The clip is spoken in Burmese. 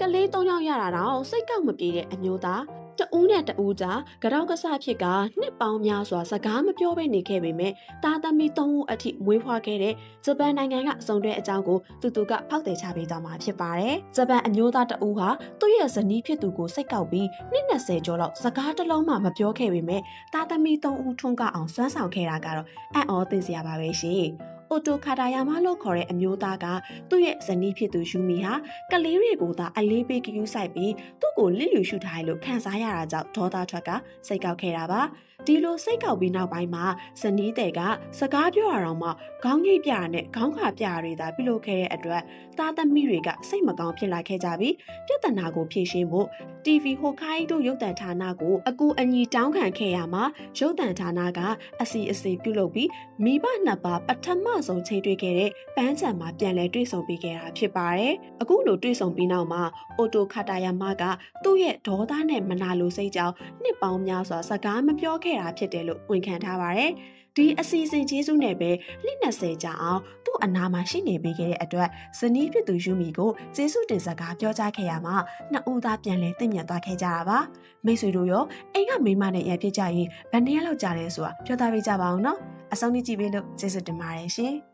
ကလေး၃ယောက်ရတာတော့စိတ်ကောက်မပြေတဲ့အမျိုးသားတဦးနဲ့တဦးကြားကြောက်ကစားဖြစ်ကနှစ်ပေါင်းများစွာစကားမပြောဘဲနေခဲ့ပေမဲ့တာသမီ၃ဦးအထိမွေးဖွားခဲ့တဲ့ဂျပန်နိုင်ငံကစုံတဲ့အကြောင်းကိုတူတူကဖောက်တယ်ချပေးသွားမှာဖြစ်ပါတယ်။ဂျပန်အမျိုးသားတဦးဟာသူ့ရဲ့ဇနီးဖြစ်သူကိုစိတ်ကောက်ပြီးနှစ်20ကျော်လောက်စကားတစ်လုံးမှမပြောခဲ့ပေမဲ့တာသမီ၃ဦးထွန်းကအောင်စွမ်းဆောင်ခဲ့တာကတော့အံ့ဩသင့်စရာပါပဲရှင်။ အိုတိုခါတာယာမလို့ခေါ်တဲ့အမျိုးသားကသူ့ရဲ့ဇနီးဖြစ်သူယူမီဟာကလေးတွေကိုသာအလေးပေးဂယူးဆိုင်ပြီးသူ့ကိုလစ်လျူရှုထားတယ်လို့ခံစားရတာကြောင့်ဒေါသထွက်ကစိတ်ကောက်ခဲ့တာပါဒီလိုစိတ်ကောက်ပြီးနောက်ပိုင်းမှာဇနီးတဲ့ကစကားပြောရအောင်မှခေါင်းငိတ်ပြရနဲ့ခေါင်းခါပြရတွေသာပြုလုပ်ခဲ့တဲ့အတွက်သားသမီးတွေကစိတ်မကောင်းဖြစ်လာခဲ့ကြပြီးပြဿနာကိုဖြေရှင်းဖို့ TV ဟိုခိုင်းတို့ရုပ်သံဌာနကိုအကူအညီတောင်းခံခဲ့ရမှာရုပ်သံဌာနကအစီအစီပြုလုပ်ပြီးမိဘနှစ်ပါးပထမဆုံးချိန်တွေ့ခဲ့တဲ့ပန်းချံမှာပြန်လည်တွေ့ဆုံပေးခဲ့တာဖြစ်ပါတယ်။အခုလိုတွေ့ဆုံပြီးနောက်မှာအိုတိုခါတာယာမကသူ့ရဲ့ဒေါသနဲ့မနာလိုစိတ်ကြောင့်နှစ်ပေါင်းများစွာစကားမပြောခဲ့တာဖြစ်တယ်လို့ဝန်ခံထားပါတယ်။ဒီအစီအစဉ်ကျေးဇူးနဲ့ပဲနှစ်20ကြာအောင်သူ့အနာမှာရှိနေပေးခဲ့တဲ့အတွက်ဇနီးဖြစ်သူယူမီကိုကျေးဇူးတင်စကားပြောကြားခဲ့ရမှာနှစ်ဦးသားပြန်လည်တင့်မြတ်သွားခဲ့ကြတာပါမိတ်ဆွေတို့ရောအိမ်ကမိန်းမနဲ့ရန်ဖြစ်ကြရင်ဘယ်နှစ်ရက်လောက်ကြာလဲဆိုတာပြောသားပေးကြပါအောင်နော်အဆုံးထိကြည့်ပေးလို့ကျေးဇူးတင်ပါတယ်ရှင်